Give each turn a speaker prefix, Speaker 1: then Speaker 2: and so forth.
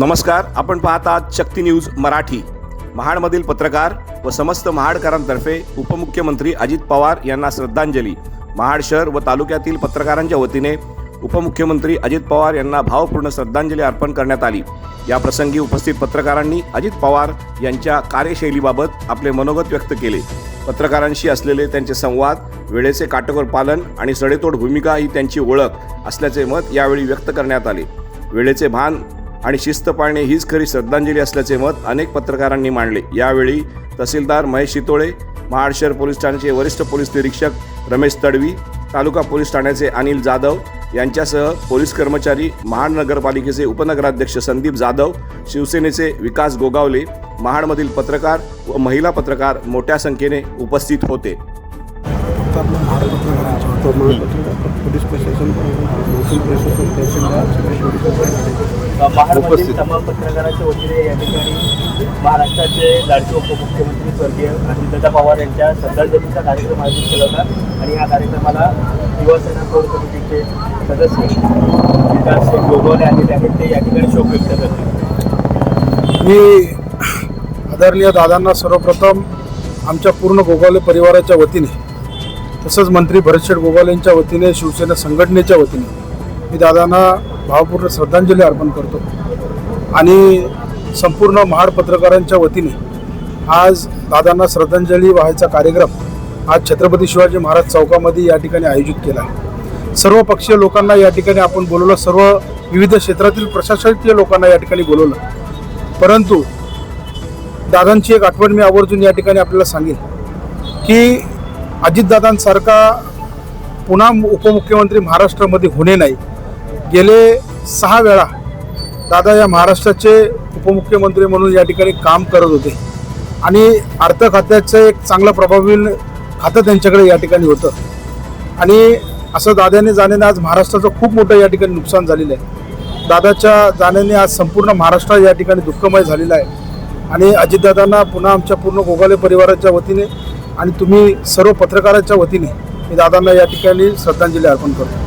Speaker 1: नमस्कार आपण पाहतात शक्ती न्यूज मराठी. महाडमधील पत्रकार व समस्त महाडकरांतर्फे उपमुख्यमंत्री अजित पवार यांना श्रद्धांजली. महाड शहर व तालुक्यातील पत्रकारांच्या वतीने उपमुख्यमंत्री अजित पवार यांना भावपूर्ण श्रद्धांजली अर्पण करण्यात आली. या प्रसंगी उपस्थित पत्रकारांनी अजित पवार यांच्या कार्यशैलीबाबत आपले मनोगत व्यक्त केले. पत्रकारांशी असलेले त्यांचे संवाद वेळेचे काटेकोर पालन आणि सडेतोड भूमिका ही त्यांची ओळख असल्याचे मत यावेळी व्यक्त करण्यात आले. वेळेचे भान आणि शिस्त पाळणे हीच खरी श्रद्धांजली असल्याचे मत अनेक पत्रकारांनी मांडले. यावेळी तहसीलदार महेश शितोळे महाड शहर पोलीस ठाण्याचे वरिष्ठ पोलीस निरीक्षक रमेश तडवी तालुका पोलीस ठाण्याचे अनिल जाधव यांच्यासह पोलीस कर्मचारी महाड नगरपालिकेचे उपनगराध्यक्ष संदीप जाधव शिवसेनेचे विकास गोगावले महाडमधील पत्रकार व महिला पत्रकार मोठ्या संख्येने उपस्थित होते.
Speaker 2: फक्त आपलं महाड पत्रकारांच्या होतं. महापत्रकार पोलीस प्रशासन महसूल प्रशासन तहसीलदार सगळे पोलीस
Speaker 3: महाराष्ट्रातील तमाम पत्रकारांच्या वतीने या ठिकाणी महाराष्ट्राचे लाडके उपमुख्यमंत्री स्वर्गीय अजितदादा पवार यांच्या श्रद्धांजलीचा कार्यक्रम आयोजित केला होता. आणि या कार्यक्रमाला युवासेना कोर कमिटीचे सदस्य विकास गोगवले आलेले आहेत ते या ठिकाणी शोक व्यक्त करतील
Speaker 2: मी आदरणीय दादांना सर्वप्रथम आमच्या पूर्ण गोगावले परिवाराच्या वतीने तसंच मंत्री भरतशेठ गोगाल यांच्या वतीने शिवसेना संघटनेच्या वतीने मी दादांना भावपूर्ण श्रद्धांजली अर्पण करतो. आणि संपूर्ण महाड पत्रकारांच्या वतीने आज दादांना श्रद्धांजली वाहायचा कार्यक्रम आज छत्रपती शिवाजी महाराज चौकामध्ये या ठिकाणी आयोजित केला आहे. सर्व पक्षीय लोकांना या ठिकाणी आपण बोलवलं सर्व विविध क्षेत्रातील प्रशासकीय लोकांना या ठिकाणी बोलवलं. परंतु दादांची एक आठवण मी आवर्जून या ठिकाणी आपल्याला सांगेन की अजितदादांसारखा पुन्हा उपमुख्यमंत्री महाराष्ट्रामध्ये होणे नाही. गेले सहा वेळा दादा या महाराष्ट्राचे उपमुख्यमंत्री म्हणून या ठिकाणी काम करत होते. आणि अर्थ खात्याचं एक चांगलं प्रभावी खातं त्यांच्याकडे या ठिकाणी होतं. आणि असं दादाने जाण्याने आज महाराष्ट्राचं खूप मोठं या ठिकाणी नुकसान झालेलं आहे. दादाच्या जाण्याने आज संपूर्ण महाराष्ट्र या ठिकाणी दुःखमय झालेला आहे. आणि अजितदादांना पुन्हा आमच्या पूर्ण गोगाले परिवाराच्या वतीने आणि तुम्ही सर्व पत्रकाराच्या वतीने मी दादांना या ठिकाणी श्रद्धांजली अर्पण करतो.